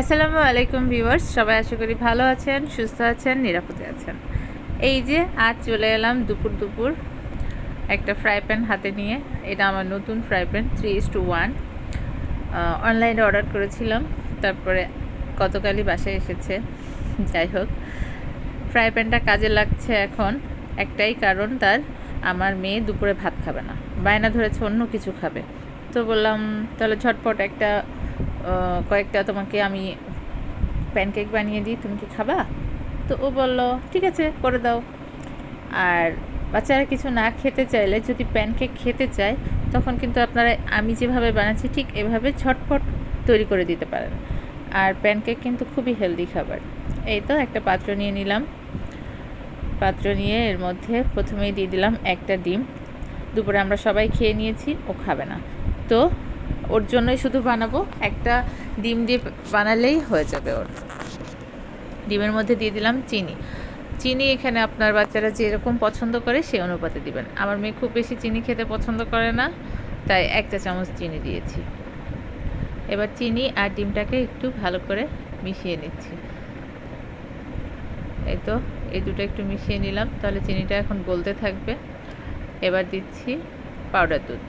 আসসালামু আলাইকুম ভিউয়ার্স, সবাই আশা করি ভালো আছেন, সুস্থ আছেন, নিরাপদে আছেন। এই যে আজ চলে এলাম দুপুর দুপুর একটা ফ্রাই প্যান হাতে নিয়ে। এটা আমার নতুন fry pan three is two one অনলাইনে অর্ডার করেছিলাম, তারপরে গতকালই বাসায় এসেছে। যাই হোক ফ্রাই প্যানটা কাজে লাগছে এখন। একটাই কারণ তার, আমার মেয়ে দুপুরে ভাত খাবে না। বায়না ধরেছে, অন্য কিছু খাবে। তো বললাম, তাহলে ঝটপট একটা কয়েকটা তোমাকে আমি প্যানকেক বানিয়ে দিই, তুমি কি খাবা? তো ও বলল, ঠিক আছে, করে দাও। আর বাচ্চারা কিছু না খেতে চাইলে যদি প্যানকেক খেতে চায়, তখন কিন্তু আপনারা আমি যেভাবে বানাচ্ছি ঠিক এভাবে ঝটপট তৈরি করে দিতে পারেন। আর প্যানকেক কিন্তু খুবই হেলদি খাবার। এই তো একটা পাত্র নিয়ে নিলাম। পাত্র নিয়ে এর মধ্যে প্রথমেই দিয়ে দিলাম একটা ডিম। দুপুরে আমরা সবাই খেয়ে নিয়েছি, ও খাবে না। তো ওর জন্যই শুধু বানাবো। একটা ডিম দিয়ে বানালেই হয়ে যাবে ওর। ডিমের মধ্যে দিয়ে দিলাম চিনি। চিনি এখানে আপনার বাচ্চারা যেরকম পছন্দ করে সেই অনুপাতে দিবেন। আমার মেয়ে খুব বেশি চিনি খেতে পছন্দ করে না, তাই একটা চামচ চিনি দিয়েছি। এবার চিনি আর ডিমটাকে একটু ভালো করে মিশিয়ে নিচ্ছি। এই তো, এই দুটো একটু মিশিয়ে নিলাম, তাহলে চিনিটা এখন গলতে থাকবে। এবার দিচ্ছি পাউডার দুধ।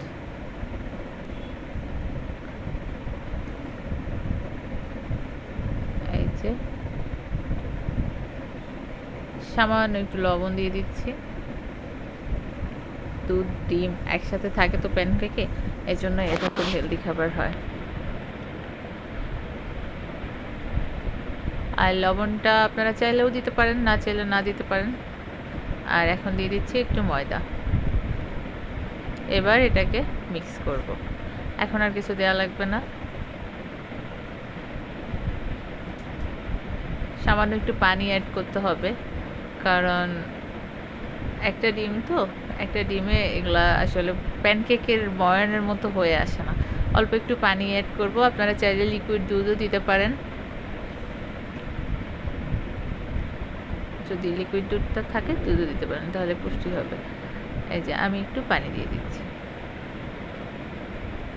এই সামান্য একটু লবণ দিয়ে দিচ্ছি। দুধ, ডিম একসাথে থাকে তো প্যানকেকে এই জন্য এটা খুব হেলদি খাবার হয়। আর লবণটা আপনারা চাইলেও দিতে পারেন, না চাইলে না দিতে পারেন। আর এখন দিয়ে দিচ্ছি একটু ময়দা। এবার এটাকে মিক্স করব। এখন আর কিছু দেওয়া লাগবে না। সামান্য একটু পানি অ্যাড করতে হবে। কারণ একটা ডিম তো, একটা ডিমে এগুলা আসলে প্যানকেকের ময়নের মতো হয়ে আসে না। অল্প একটু পানি অ্যাড করব, আপনারা চাইলে লিকুইড দুধও দিতে পারেন। যদি লিকুইড দুধটা থাকে, দুধও দিতে পারেন, তাহলে পুষ্টি হবে। এই যে, আমি একটু পানি দিয়ে দিচ্ছি।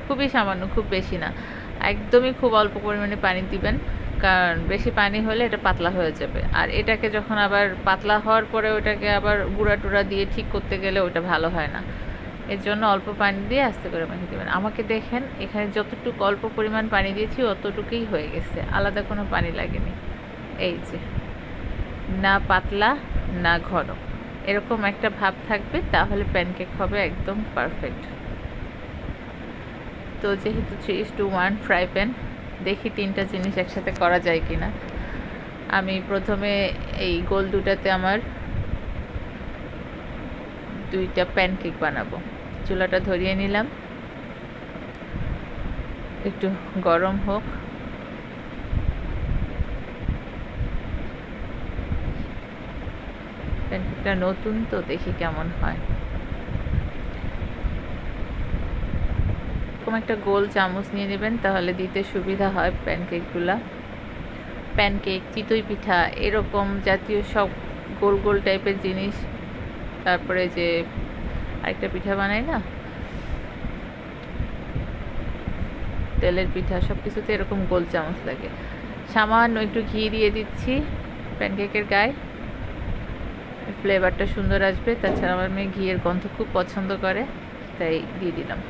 খুবই সামান্য, খুব বেশি না। একদমই খুব অল্প পরিমাণে পানি দিবেন। কারণ বেশি পানি হলে এটা পাতলা হয়ে যাবে। আর এটাকে যখন আবার পাতলা হওয়ার পরে ওটাকে আবার গুঁড়া টুড়া দিয়ে ঠিক করতে গেলে ওটা ভালো হয় না। এর জন্য অল্প পানি দিয়ে আস্তে করে মেখে দেবেন। আমাকে দেখেন, এখানে যতটুকু অল্প পরিমাণ পানি দিয়েছি অতটুকুই হয়ে গেছে। আলাদা কোনো পানি লাগেনি। এই যে, না পাতলা, না ঘন। এরকম একটা ভাব থাকবে, তাহলে প্যানকেক হবে একদম পারফেক্ট। তো যেহেতু three two one fry pan দেখি তিনটা জিনিস একসাথে করা যায় কি না আমি প্রথমে এই গোল দুটাতে আমার দুইটা প্যানকেক বানাবো। চুলাটা ধরিয়ে নিলাম। একটু গরম হোক। প্যানকেকটা নতুন তো দেখি কেমন হয়। এরকম একটা গোল চামচ নিয়ে নেবেন, তাহলে দিতে সুবিধা হয় প্যানকেকগুলা। প্যানকেক, চিতই পিঠা, এরকম জাতীয় সব গোল গোল টাইপের জিনিস। তারপরে যে আরেকটা পিঠা বানাই না? তেলের পিঠা সব কিছুতে এরকম গোল চামচ লাগে। সামান্য একটু ঘি দিয়ে দিচ্ছি প্যানকেকের গায়ে। ফ্লেভারটা সুন্দর আসবে, তাছাড়া আমার মেয়ে ঘিয়ের গন্ধ খুব পছন্দ করে, তাই দিয়ে দিলাম।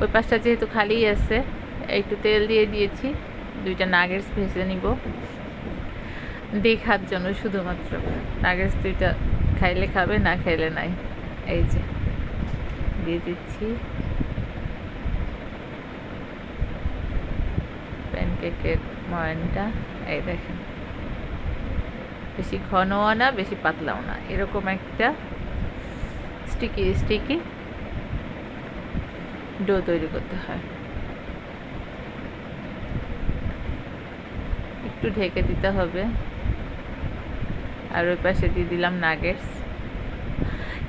ওই পাশটা যেহেতু খালিই আছে, একটু তেল দিয়ে দিয়েছি, দুইটা নাগেটস ভেজে নিব। দেখার জন্য শুধুমাত্র নাগেটস দুইটা খাইলে খাবে, না খাইলে নাই। এই যে, দিয়ে দিচ্ছি। প্যানকেকের ময়নটা, এই দেখেন। বেশি ঘনও না, বেশি পাতলাও না। এরকম একটা স্টিকি স্টিকি ডো তৈরি করতে হয়। একটু ঢেকে দিতে হবে। আর ওই পাশে দিয়ে দিলাম নাগেটস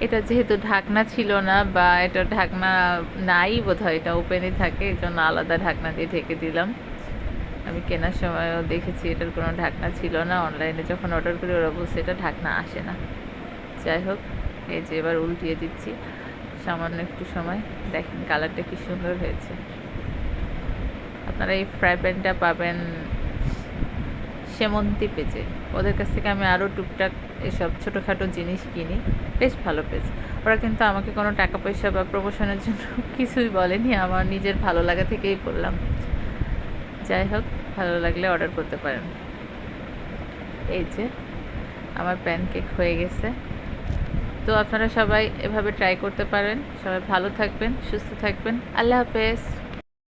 এটা যেহেতু ঢাকনা ছিল না বা এটা ঢাকনা নাই বোধ হয় এটা ওপেনই থাকে এই জন্য আলাদা ঢাকনা দিয়ে ঢেকে দিলাম। আমি কেনার সময়ও দেখেছি এটার কোনো ঢাকনা ছিল না। অনলাইনে যখন অর্ডার করি, ওরা বলছে এটা ঢাকনা আসে না। যাই হোক, এই যে এবার উল্টিয়ে দিচ্ছি। সামান্য একটু সময়। দেখেন কালারটা কি সুন্দর হয়েছে। আপনারা এই ফ্রাই প্যানটা পাবেন সেমন্তি পেজে। ওদের কাছ থেকে আমি আরও টুকটাক এসব ছোটোখাটো জিনিস কিনি। বেশ ভালো পেজ। ওরা কিন্তু আমাকে কোনো টাকা পয়সা বা প্রমোশনের জন্য কিছুই বলেনি। আমার নিজের ভালো লাগা থেকেই বললাম। যাই হোক, ভালো লাগলে অর্ডার করতে পারেন। এই যে, আমার প্যানকেক হয়ে গেছে। তো আপনারা সবাই এভাবে ট্রাই করতে পারেন। সবাই ভালো থাকবেন সুস্থ থাকবেন। আল্লাহ হাফেজ।